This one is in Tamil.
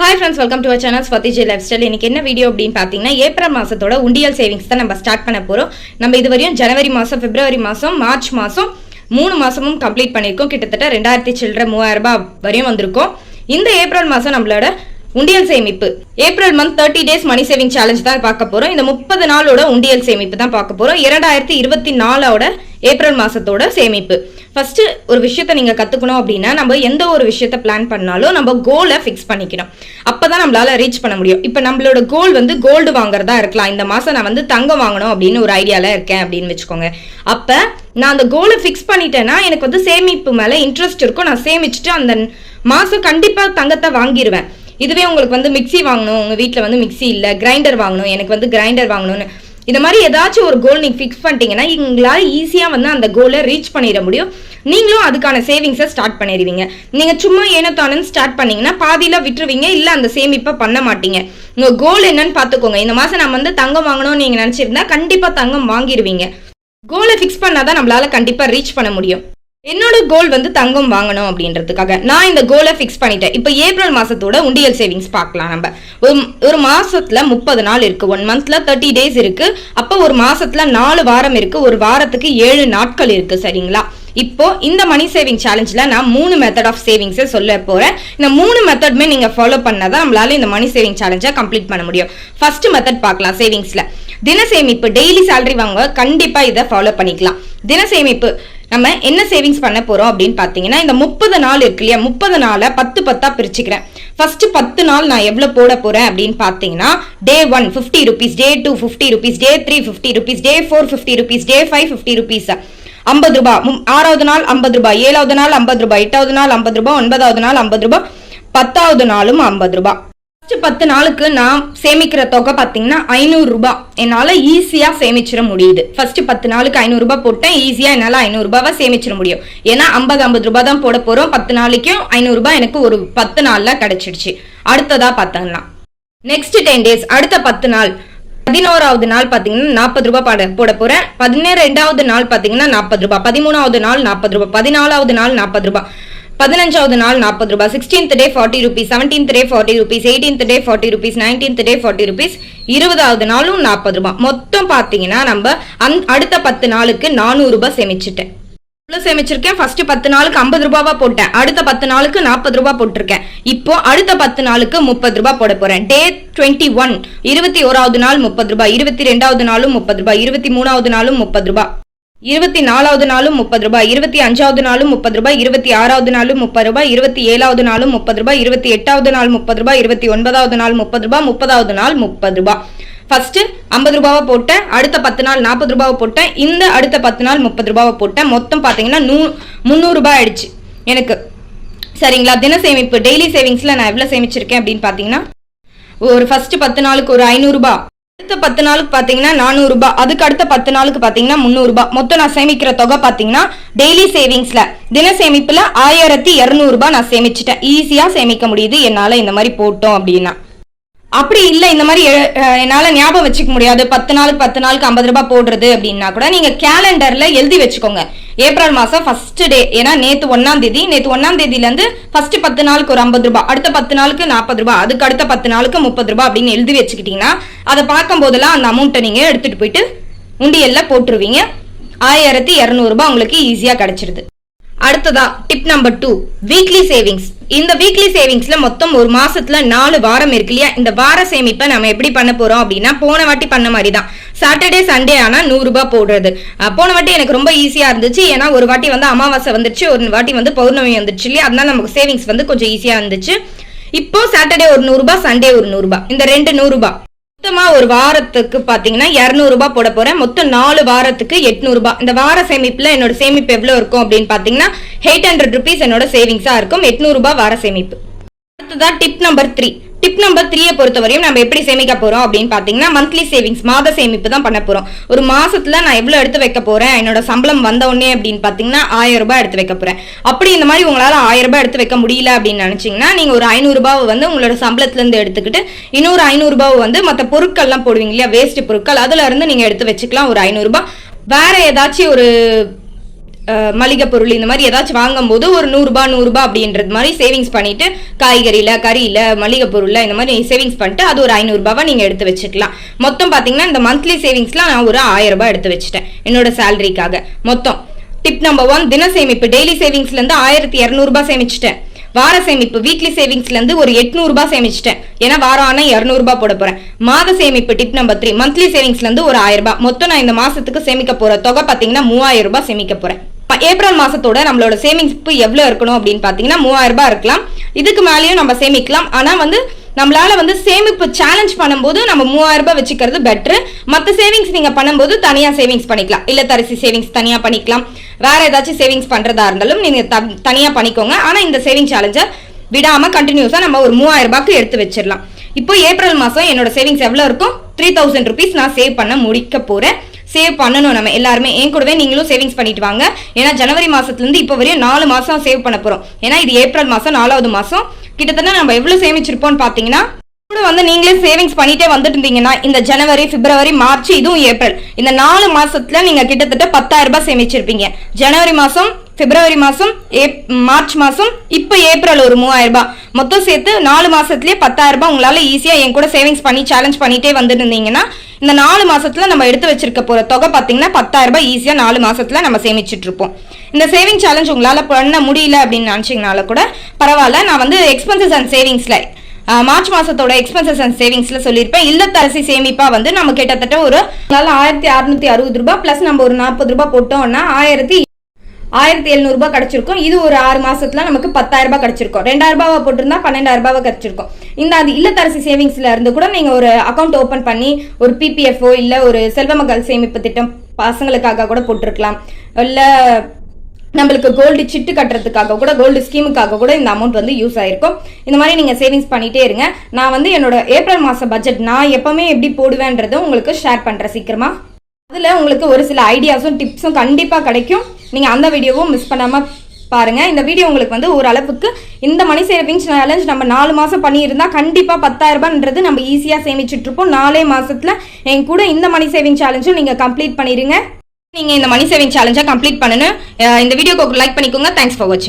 Hi friends welcome to our channel Swathi ji lifestyle இன்னைக்கு என்ன வீடியோ அப்படின்னு பார்த்தீங்கன்னா ஏப்ரல் மாதத்தோட உண்டியல் சேவிங்ஸ் தான் நம்ம ஸ்டார்ட் பண்ண போகிறோம் நம்ம இது வரையும் ஜனவரி மாதம் பிப்ரவரி மாதம் மார்ச் மாதம் மூணு மாதமும் கம்ப்ளீட் பண்ணியிருக்கோம். கிட்டத்தட்ட ரெண்டாயிரத்தி சில்லற மூவாயிரம் ரூபாய் வரையும் வந்திருக்கோம். இந்த ஏப்ரல் மாதம் நம்மளோட உண்டியல் சேமிப்பு. April month thirty days money saving challenge தான் பார்க்க போகிறோம் இந்த முப்பது நாளோட உண்டியல் சேமிப்பு தான் பார்க்க போகிறோம் இரண்டாயிரத்தி இருபத்தி நாலோட ஏப்ரல் மாதத்தோட சேமிப்பு. ஃபஸ்ட்டு ஒரு விஷயத்த நீங்கள் கற்றுக்கணும் அப்படின்னா நம்ம எந்த ஒரு விஷயத்த பிளான் பண்ணாலும் நம்ம கோலை ஃபிக்ஸ் பண்ணிக்கணும். அப்போ தான் நம்மளால் ரீச் பண்ண முடியும். இப்போ நம்மளோட கோல் வந்து கோல்டு வாங்குறதா இருக்கலாம். இந்த மாதம் நான் வந்து தங்கம் வாங்கணும் அப்படின்னு ஒரு ஐடியாவில் இருக்கேன் அப்படின்னு வச்சுக்கோங்க. அப்போ நான் அந்த கோலை ஃபிக்ஸ் பண்ணிட்டேன்னா எனக்கு வந்து சேமிப்பு மேலே இன்ட்ரெஸ்ட் இருக்கும். நான் சேமிச்சுட்டு அந்த மாதம் கண்டிப்பாக தங்கத்தை வாங்கிடுவேன் இதுவே உங்களுக்கு வந்து மிக்ஸி வாங்கணும். உங்கள் வீட்டில் வந்து மிக்ஸி இல்லை. கிரைண்டர் வாங்கணும். எனக்கு வந்து கிரைண்டர் வாங்கணும்னு. இந்த மாதிரி ஏதாச்சும் ஒரு கோல் நீங்கள் ஃபிக்ஸ் பண்ணிட்டீங்கன்னா எங்களால் ஈஸியாக வந்து அந்த கோலை ரீச் பண்ணிட முடியும். நீங்களும் அதுக்கான சேவிங்ஸை ஸ்டார்ட் பண்ணிடுவீங்க. நீங்கள் சும்மா ஏனத்தானு ஸ்டார்ட் பண்ணீங்கன்னா பாதியில் விட்டுருவீங்க இல்லை அந்த சேமிப்பை பண்ண மாட்டீங்க. உங்கள் கோல் என்னன்னு பார்த்துக்கோங்க. இந்த மாதம் நம்ம வந்து தங்கம் வாங்கணும்னு நீங்கள் நினச்சிருந்தா கண்டிப்பாக தங்கம் வாங்கிடுவீங்க. கோலை ஃபிக்ஸ் பண்ணாதான் நம்மளால் கண்டிப்பாக ரீச் பண்ண முடியும். என்னோட கோல் வந்து தங்கம் வாங்கணும் அப்படின்றதுக்காக. நான் இந்த கோலை ஃபிக்ஸ் பண்ணிட்டேன். இப்போ ஏப்ரல் மாசத்தோட உண்டியல் சேவிங்ஸ் பார்க்கலாம் நம்ம. ஒரு ஒரு மாசத்துல முப்பது நாள் இருக்கு. ஒன் மந்த்ல தேர்ட்டி டேஸ் இருக்கு. அப்போ ஒரு மாசத்துல நாலு வாரம் இருக்கு. ஒரு வாரத்துக்கு ஏழு நாட்கள் இருக்கு. சரிங்களா? இப்போ இந்த மணி சேவிங் சேலஞ்சில் நான் மூணு மெத்தட் ஆஃப் சேவிங்ஸை சொல்ல போகிறேன் இந்த மூணு மெத்தட்மே நீங்கள் ஃபாலோ பண்ணாதான் நம்மளால இந்த மணி சேவிங் சேலஞ்சை கம்ப்ளீட் பண்ண முடியும். ஃபர்ஸ்ட் மெத்தட் பார்க்கலாம் சேவிங்ஸில் தின சேமிப்பு டெய்லி சேலரி வாங்க கண்டிப்பாக இதை ஃபாலோ பண்ணிக்கலாம். தின சேமிப்பு நம்ம என்ன சேவிங்ஸ் பண்ண போறோம் அப்படின்னு பாத்தீங்கன்னா இந்த முப்பது நாள் இருக்கு இல்லையா? முப்பது நாளை பத்து பத்தா பிரிச்சுக்கிறேன். ஃபர்ஸ்ட் பத்து நாள் நான் எவ்வளவு போட போறேன் அப்படின்னு பாத்தீங்கன்னா day one fifty rupees day two fifty rupees day three fifty rupees day four fifty rupees day five fifty rupees ஐம்பது ரூபாய் ஆறாவது நாள் ஐம்பது ரூபாய் ஏழாவது நாள் ஐம்பது ரூபாய் எட்டாவது நாள் ஐம்பது ரூபாய் ஒன்பதாவது நாள் ஐம்பது ரூபாய் பத்தாவது நாளும் ஐம்பது ரூபாய் பத்து நாளுக்கு நான் சேமிக்கிற தொகை பார்த்தீங்கன்னா ஐநூறு ரூபாய் என்னால் ஈஸியாக சேமிச்சிட முடியுது. ஃபர்ஸ்ட் பத்து நாளுக்கு ஐநூறு ரூபாய் போட்டேன். ஈஸியாக என்னால் ஐநூறு ரூபாவை சேமிச்சிட முடியும். ஏன்னா ஐம்பது ஐம்பது ரூபாய் தான் போட போகிறோம் பத்து நாளைக்கும் ஐநூறு ரூபாய் எனக்கு ஒரு பத்து நாளில் கிடைச்சிடுச்சு. அடுத்ததா பார்த்தோம்னா நெக்ஸ்ட் டென் டேஸ் அடுத்த பத்து நாள். பதினோராவது நாள் பார்த்தீங்கன்னா நாற்பது ரூபாய் பாட போட போறேன். பதினேழாவது நாள் பார்த்தீங்கன்னா நாற்பது ரூபாய். பதிமூணாவது நாள் நாற்பது ரூபாய். பதினாலாவது நாள் நாற்பது ரூபாய். பதினஞ்சாவது நாள் நாற்பது ரூபாய். Sixteenth day forty rupees seventeenth day forty rupees eighteenth day forty rupees nineteenth day forty rupees இருபதாவது நாளும் நாற்பது ரூபாய். மொத்தம் பார்த்தீங்கன்னா நம்ம அந் அடுத்த பத்து நாளுக்கு நானூறு ரூபாய் சேமிச்சிட்டேன். எவ்வளவு சேமிச்சிருக்கேன் ஃபர்ஸ்ட் பத்து நாளுக்கு ஐம்பது ரூபாவா போட்டேன் அடுத்த பத்து நாளுக்கு நாற்பது ரூபா போட்டிருக்கேன் இப்போ அடுத்த பத்து நாளுக்கு முப்பது ரூபா போட போறேன் டே டுவெண்ட்டி ஒன் இருபத்தி ஓராவது நாள் முப்பது ரூபாய் இருபத்தி ரெண்டாவது நாளும் முப்பது ரூபாய் இருபத்தி மூணாவது நாளும் முப்பது ரூபாய் இருபத்தி நாலாவது நாளும் முப்பது ரூபாய் இருபத்தி அஞ்சாவது நாளும் முப்பது ரூபாய் இருபத்தி ஆறாவது நாளும் முப்பது ரூபாய் இருபத்தி ஏழாவது நாளும் முப்பது ரூபாய் இருபத்தி எட்டாவது நாள் முப்பது ரூபாய் இருபத்தி ஒன்பதாவது நாள் முப்பது ரூபாய் முப்பதாவது நாள் முப்பது ரூபாய் ஃபஸ்ட்டு ஐம்பது ரூபாவை போட்டேன் அடுத்த பத்து நாள் நாற்பது ரூபாவை போட்டேன் இந்த அடுத்த பத்து நாள் முப்பது ரூபாவை போட்டேன். மொத்தம் பார்த்தீங்கன்னா நூ முந்நூறு ஆயிடுச்சு எனக்கு. சரிங்களா? தின சேமிப்பு டெய்லி சேவிங்ஸில் நான் எவ்வளோ சேமிச்சிருக்கேன் அப்படின்னு பார்த்தீங்கன்னா ஒரு ஃபஸ்ட்டு பத்து நாளுக்கு ஒரு ஐநூறுரூபா அடுத்த பத்து நாளுக்கு பார்த்தீங்கன்னா நானூறுரூபா அதுக்கு அடுத்த பத்து நாளுக்கு பார்த்தீங்கன்னா முந்நூறுபா மொத்தம் நான் சேமிக்கிற தொகை பார்த்தீங்கன்னா டெய்லி சேவிங்ஸில் தின சேமிப்பில் ஆயிரத்தி இரநூறுபா நான் சேமிச்சிட்டேன். ஈஸியாக சேமிக்க முடியுது. என்னால் இந்த மாதிரி போட்டோம் அப்படின்னா. அப்படி இல்லை இந்த மாதிரி எ- ஞாபகம் வச்சுக்க முடியாது. பத்து நாளுக்கு பத்து நாளுக்கு ஐம்பது ரூபாய் போடுறது அப்படின்னா கூட நீங்கள் கேலண்டரில் எழுதி வச்சுக்கோங்க. ஏப்ரல் மாதம் ஃபர்ஸ்ட் டே ஏன்னா நேற்று ஒன்றாம் தேதி நேற்று ஒன்றாம் தேதியிலேருந்து ஃபர்ஸ்ட் பத்து நாளுக்கு ஒரு ஐம்பது ரூபாய் அடுத்த பத்து நாளுக்கு நாற்பது ரூபாய் அதுக்கு அடுத்த பத்து நாளுக்கு முப்பது ரூபாய் அப்படின்னு எழுதி வச்சுக்கிட்டிங்கன்னா அதை பார்க்கும்போதெல்லாம் அந்த அமௌண்ட்டை நீங்கள் எடுத்துகிட்டு போயிட்டு உண்டியலில் போட்டுருவீங்க. ஆயிரத்தி இரநூறுபா உங்களுக்கு ஈஸியாக கிடச்சிருது. அடுத்ததா tip number two weekly savings இந்த வீக்லி சேவிங்ஸ்ல மொத்தம் ஒரு மாசத்துல நாலு வாரம் இருக்கு இல்லையா? இந்த வார சேமிப்பை நம்ம எப்படி பண்ண போறோம் அப்படின்னா போன வாட்டி பண்ண மாதிரி தான் சாட்டர்டே சண்டே ஆனா நூறு ரூபாய் போடுறது. போன வாட்டி எனக்கு ரொம்ப ஈஸியா இருந்துச்சு. ஏன்னா ஒரு வாட்டி வந்து அமாவாசை வந்துருச்சு ஒரு வாட்டி வந்து பௌர்ணமி வந்துருச்சு இல்லையா? அதனால நமக்கு சேவிங்ஸ் வந்து கொஞ்சம் ஈஸியா இருந்துச்சு. இப்போ சாட்டர்டே ஒரு நூறுபா சண்டே ஒரு நூறுபா இந்த ரெண்டு நூறுரூபா மொத்தமாக மொத்தமா ஒரு வாரத்துக்கு பாத்தீங்கன்னா 200 ரூபாய் போட போறேன். மொத்தம் நாலு வாரத்துக்கு 800 ரூபாய். இந்த வார சேமிப்புல என்னோட சேமிப்பு எவ்வளவு இருக்கும் அப்படின்னு பாத்தீங்கன்னா எயிட் ஹண்ட்ரட் ருபீஸ் என்னோட சேவிங்ஸா இருக்கும். 800 ரூபாய் வார சேமிப்பு. அடுத்ததா tip number three tip number த்ரீயை பொறுத்தவரையும் நம்ம எப்படி சேமிக்க போறோம் அப்படின்னு பாத்தீங்கன்னா மந்த்லி சேவிங்ஸ் மாத சேமிப்பு தான் பண்ண போறோம். ஒரு மாசத்துல நான் எவ்வளவு எடுத்து வைக்க போறேன் என்னோட சம்பளம் வந்த உடனே அப்படின்னு பாத்தீங்கன்னா ஆயிரம் ரூபாய் எடுத்து வைக்க போறேன். அப்படி இந்த மாதிரி உங்களால ஆயிரம் ரூபாய் எடுத்து வைக்க முடியல அப்படின்னு நினைச்சீங்கன்னா நீங்க ஒரு ஐநூறு ரூபாவை வந்து உங்களோட சம்பளத்துல இருந்து எடுத்துக்கிட்டு இன்னொரு ஐநூறு ரூபாவை வந்து மற்ற பொருட்கள்லாம் போடுவீங்க இல்லையா வேஸ்ட் பொருட்கள் அதுல இருந்து நீங்க எடுத்து வச்சுக்கலாம் ஒரு ஐநூறு ரூபாய். வேற ஏதாச்சும் ஒரு மளிகை பொருள் இந்த மாதிரி ஏதாச்சும் வாங்கும்போது ஒரு நூறுரூபா நூறுரூபா அப்படின்றது மாதிரி சேவிங்ஸ் பண்ணிட்டு காய்கறியில் கறியில் மளிகை பொருளில் இந்த மாதிரி சேவிங்ஸ் பண்ணிட்டு அது ஒரு ஐநூறுரூபாவை நீங்கள் எடுத்து வச்சுக்கலாம். மொத்தம் பார்த்தீங்கன்னா இந்த மந்த்லி சேவிங்ஸ்லாம் நான் ஒரு ஆயிரரூபா எடுத்து வச்சுட்டேன் என்னோட சேலரிக்காக மொத்தம். டிப் நம்பர் ஒன் தின சேமிப்பு. டெய்லி சேவிங்ஸ்லேருந்து ஆயிரத்தி இரநூறுபா சேமிச்சிட்டேன். வார சேமிப்பு வீக்லி சேவிங்ஸ்லேருந்து ஒரு எட்நூறுபா சேமிச்சிட்டேன். ஏன்னா வாரம் ஆனால் இரநூறுபா போட போகிறேன் மாத சேமிப்பு டிப் நம்பர் த்ரீ மந்த்லி சேவிங்ஸ்லேருந்து ஒரு ஆயிரம் ரூபாய். மொத்தம் நான் இந்த மாதத்துக்கு சேமிக்க போகிற தொகை பார்த்தீங்கன்னா மூவாயிரம் ரூபாய் சேமிக்க போகிறேன் ஏப்ரல் மாதத்தோட நம்மளோட சேமிப்பு எவ்வளோ இருக்கணும் அப்படின்னு பார்த்தீங்கன்னா மூவாயிரம் ரூபாய் இருக்கலாம். இதுக்கு மேலேயும் நம்ம சேமிக்கலாம். ஆனால் வந்து நம்மளால வந்து சேமிப்பு சேலஞ்ச் பண்ணும்போது நம்ம மூவாயிரம் ரூபாய் வச்சுக்கிறது பெட்ரு மற்ற சேவிங்ஸ் நீங்கள் பண்ணும்போது தனியாக சேவிங்ஸ் பண்ணிக்கலாம். இல்லை தரிசி சேவிங்ஸ் தனியாக பண்ணிக்கலாம். வேற ஏதாச்சும் சேவிங்ஸ் பண்ணுறதா இருந்தாலும் நீங்கள் த- தனியாக பண்ணிக்கோங்க. ஆனால் இந்த சேவிங் சேலஞ்சை விடாமல் கண்டினியூஸாக நம்ம ஒரு மூவாயிரம் ரூபாய்க்கு எடுத்து வச்சிடலாம். இப்போ ஏப்ரல் மாதம் என்னோட சேவிங்ஸ் எவ்வளோ இருக்கும் த்ரீ தௌசண்ட் ருபீஸ் நான் சேவ் பண்ண முடிக்க போகிறேன் சேவ் பண்ணணும். நம்ம எல்லாருமே என் கூடவே நீங்களும் சேவிங்ஸ் பண்ணிட்டு வாங்க. ஏன்னா ஜனவரி மாசத்துலேருந்து இப்போ வரையும் நாலு மாதம் சேவ் பண்ண போகிறோம் ஏன்னா இது ஏப்ரல் மாதம் நாலாவது மாதம் கிட்டத்தட்ட நம்ம எவ்வளோ சேமிச்சிருப்போம்னு பார்த்தீங்கன்னா கூட வந்து நீங்களே சேவிங்ஸ் பண்ணிட்டே வந்துட்டு இருந்தீங்கன்னா இந்த ஜனவரி பிப்ரவரி மார்ச் இதுவும் ஏப்ரல். இந்த நாலு மாசத்துல நீங்க கிட்டத்தட்ட பத்தாயிரம் ரூபாய் சேமிச்சிருப்பீங்க. ஜனவரி மாசம் பிப்ரவரி மாசம் ஏப் மார்ச் மாசம் இப்போ ஏப்ரல் ஒரு மூவாயிரம் ரூபாய். மொத்தம் சேர்த்து நாலு மாசத்துலயே பத்தாயிரம் ரூபாய் உங்களால ஈஸியா என் கூட சேவிங்ஸ் பண்ணி சேலஞ்ச் பண்ணிட்டே வந்துட்டு இருந்தீங்கன்னா இந்த நாலு மாசத்துல நம்ம எடுத்து வச்சிருக்க போற தொகை பாத்தீங்கன்னா பத்தாயிரம் ரூபாய் ஈஸியா நாலு மாசத்துல நம்ம சேமிச்சுட்டு இருப்போம். இந்த சேவிங் சேலஞ்ச் உங்களால பண்ண முடியல அப்படின்னு நினைச்சீங்கனால கூட பரவாயில்ல. நான் வந்து எக்ஸ்பென்சஸ் அண்ட் சேவிங்ஸ்ல மார்ச் மாசத்தோட எக்ஸ்பென்சஸ் அண்ட் சேவிங்ஸ்ல சொல்லியிருப்பேன். இல்லத்தரசி சேமிப்பா வந்து நம்ம கிட்டத்தட்ட ஒரு ஆயிரத்தி அறுநூத்தி அறுபது ரூபாய் பிளஸ் நம்ம ஒரு நாற்பது ரூபாய் போட்டோம்னா ஆயிரத்தி ஆயிரத்தி எழுநூறு ரூபாய் கிடைச்சிருக்கும். இது ஒரு ஆறு மாசத்துல நமக்கு பத்தாயிரம் ரூபாய் கிடைச்சிருக்கும். ரெண்டாயிரம் ரூபாவை போட்டிருந்தா பன்னெண்டாயிரம் ரூபாய் கிடைச்சிருக்கும். இந்த அது இல்லத்தரசி சேவிங்ஸ்ல இருந்து கூட நீங்க ஒரு அக்கௌண்ட் ஓபன் பண்ணி ஒரு பிபிஎஃப்ஓ இல்ல ஒரு செல்வமகள் சேமிப்பு திட்டம் பசங்களுக்காக கூட போட்டிருக்கலாம். இல்ல நம்மளுக்கு கோல்டு சிட்டு கட்டுறதுக்காக கூட கோல்டு ஸ்கீமுக்காக கூட இந்த அமௌண்ட் வந்து யூஸ் ஆயிருக்கும். இந்த மாதிரி நீங்க சேவிங்ஸ் பண்ணிட்டே இருங்க. நான் வந்து என்னோட ஏப்ரல் மாச பட்ஜெட் நான் எப்பவுமே எப்படி போடுவேன்றதை உங்களுக்கு ஷேர் பண்றேன் சீக்கிரமா. அதுல உங்களுக்கு ஒரு சில ஐடியாஸும் டிப்ஸும் கண்டிப்பா கிடைக்கும். நீங்கள் அந்த வீடியோவும் மிஸ் பண்ணாமல் பாருங்கள் இந்த வீடியோ உங்களுக்கு வந்து ஓரளவுக்கு இந்த மணி சேவிங்ஸ் சேலஞ்ச் நம்ம நாலு மாதம் பண்ணியிருந்தால் கண்டிப்பாக பத்தாயிரரூபான்றது நம்ம ஈஸியாக சேமிச்சிட்ருப்போம் நாலே மாதத்தில் என் கூட இந்த மணி சேவிங் சேலஞ்சும் நீங்கள் கம்ப்ளீட் பண்ணிடுங்க நீங்கள் இந்த மணி சேவிங் சேலஞ்சை கம்ப்ளீட் பண்ணணும் இந்த வீடியோக்கு லைக் பண்ணிக்கோங்க. தேங்க்ஸ் ஃபார் வாட்சிங்